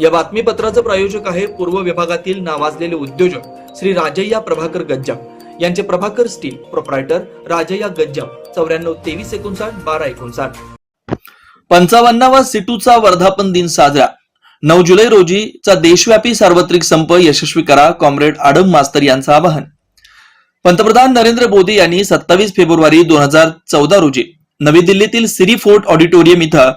या बातमीपत्राचं प्रायोजक आहे पूर्व विभागातील नावाजलेले उद्योजक श्री राजय्या प्रभाकर गज्जाम. यांचे प्रभाकर स्टील प्रोप्रायटर राजय्या गज्जाम. चौऱ्याण्णव तेवीस एकोणसाठ बारा एकोणसाठ. पंचावन्नावा सिटूचा वर्धापन दिन साजरा. नऊ जुलै रोजीचा देशव्यापी सार्वत्रिक संप यशस्वी करा कॉम्रेड आडम मास्तर यांचं आवाहन. पंतप्रधान नरेंद्र मोदी यांनी सत्तावीस फेब्रुवारी दोन हजार चौदा रोजी नवी दिल्लीतील सिरी फोर्ट ऑडिटोरियम इथं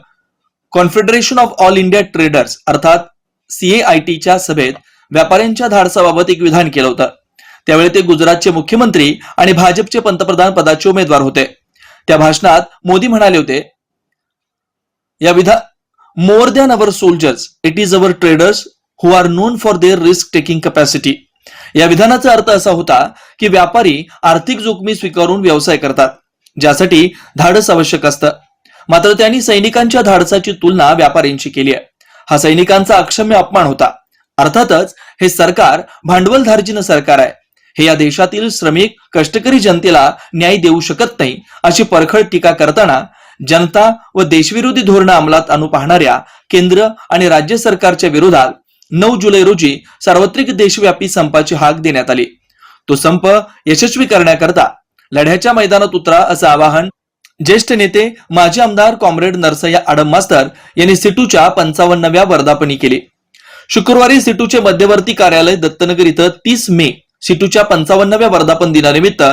confederation of all India traders अर्थात सीएआयटीच्या सभेत व्यापाऱ्यांच्या धाडसाबाबत एक विधान केलं होतं. त्यावेळी ते गुजरातचे मुख्यमंत्री आणि भाजपचे पंतप्रधान पदाचे उमेदवार होते. त्या भाषणात मोदी म्हणाले होते या विधा more than our soldiers it is our traders who are known for their risk taking capacity या विधानाचा अर्थ असा होता की व्यापारी आर्थिक जोखमी स्वीकारून व्यवसाय करतात ज्यासाठी धाडस आवश्यक असतं. मात्र त्यांनी सैनिकांच्या धाडसाची तुलना व्यापाऱ्यांशी केली आहे. हा सैनिकांचा अक्षम्य अपमान होता. अर्थातच हे सरकार भांडवलधारजीनं सरकार आहे. हे या देशातील श्रमिक कष्टकरी जनतेला न्याय देऊ शकत नाही अशी परखड टीका करताना जनता व देशविरोधी धोरणं अंमलात आणू पाहणाऱ्या केंद्र आणि राज्य सरकारच्या विरोधात नऊ जुलै रोजी सार्वत्रिक देशव्यापी संपाची हाक देण्यात आली. तो संप यशस्वी करण्याकरता लढ्याच्या मैदानात उतरा असं आवाहन ज्येष्ठ नेते माजी आमदार कॉम्रेड नरसय्या आडम मास्तर यांनी सिटूच्या पंचावन्नव्या वर्धापनी केली. शुक्रवारी सिटूचे मध्यवर्ती कार्यालय दत्तनगर इथं तीस मे सिटूच्या पंचावन्नव्या वर्धापन दिनानिमित्त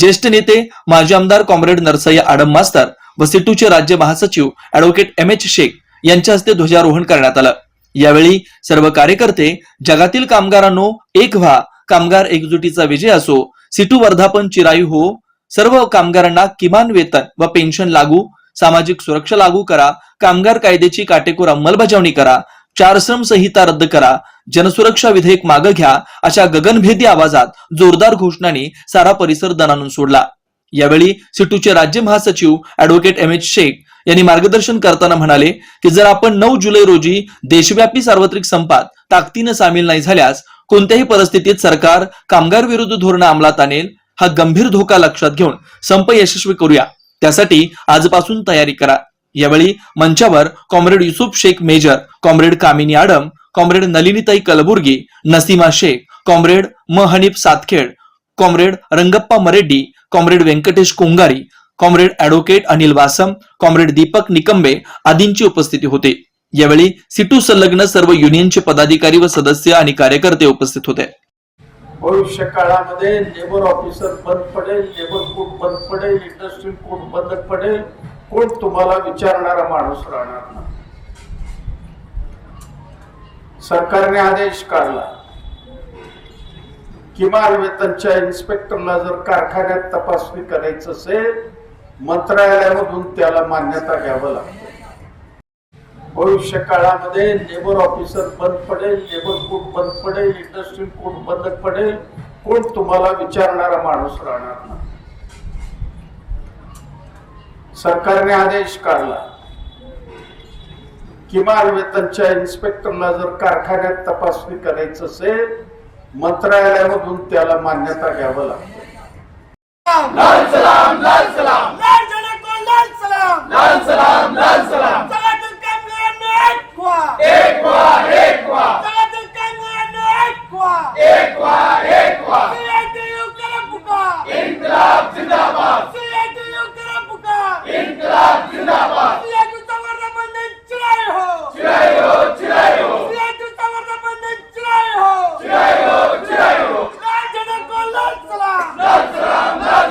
ज्येष्ठ नेते माजी आमदार कॉम्रेड नरसय्या आडम मास्तर व सिटूचे राज्य महासचिव अॅडव्होकेट एम एच शेख यांच्या हस्ते ध्वजारोहण करण्यात आलं. यावेळी सर्व कार्यकर्ते जगातील कामगारांनो एक व्हा कामगार एकजुटीचा विजय असो सिटू वर्धापन चिरायू हो सर्व कामगारांना किमान वेतन व पेन्शन लागू सामाजिक सुरक्षा लागू करा कामगार कायद्याची काटेकोर अंमलबजावणी करा चार श्रम संहिता रद्द करा जनसुरक्षा विधेयक मागं घ्या अशा गगनभेदी आवाजात जोरदार घोषणांनी सारा परिसर दणानून सोडला. यावेळी सिटूचे राज्य महासचिव अॅडव्होकेट एम एच शेख यांनी मार्गदर्शन करताना म्हणाले की जर आपण नऊ जुलै रोजी देशव्यापी सार्वत्रिक संपात ताकदीनं सामील नाही झाल्यास कोणत्याही परिस्थितीत सरकार कामगार विरुद्ध धोरणं अंमलात आणेल हा गंभीर धोका लक्षात घेऊन संप यशस्वी करूया. त्यासाठी आजपासून तयारी करा. यावेळी मंचावर comrade Yusuf Shaikh major comrade Kamini Adam comrade Nalinitai Kalburgi Naseema Shaikh comrade म Hanif Satkhed comrade Rangappa Mareddy comrade Venkatesh Kongari comrade advocate Anil Vasam comrade Deepak Nikambe आदींची उपस्थिती होते. यावेळी सिटू संलग्न सर्व युनियनचे पदाधिकारी व सदस्य आणि कार्यकर्ते उपस्थित होते. भविष्य काळामध्ये लेबर ऑफिसर बंद पडेल लेबर कोर्ट बंद पडेल इंडस्ट्रियल कोर्ट बंद पडेल. कोण तुम्हाला विचारणारा माणूस राहणार नाही. सरकारने आदेश काढला. किमान वेतनच्या इन्स्पेक्टरला जर कारखान्यात तपासणी करायचं असेल मंत्रालयामधून त्याला मान्यता घ्यावं लागतं भविष्य काळामध्ये लेबर ऑफिसर बंद पडेल लेबर कोर्ट बंद पडेल इंडस्ट्रियल कोर्ट बंद पडेल. कोण तुम्हाला विचारणारा माणूस राहणार नाही? सरकारने आदेश काढला. किमान वेतनच्या इन्स्पेक्टरला जर कारखान्यात तपासणी करायचं असेल मंत्रालयामधून त्याला मान्यता घ्यावं लागतं लाल जने को लाल सलाम लाल सलाम लाल सलाम जगातील कामगारांना एक व्हा एक व्हा एक व्हा जगातील कामगारांना एक व्हा एक व्हा एक व्हा सीआयटीयू करा पुकार इन्कलाब जिंदाबाद सीआयटीयू करा पुकार इन्कलाब जिंदाबाद सीआयटीयू चा वर्धापन चिराय हो चिराय हो चिराय हो सीआयटीयू चा वर्धापन चिराय हो चिराय हो चिराय हो लाल जने को लाल सलाम लाल सलाम लाल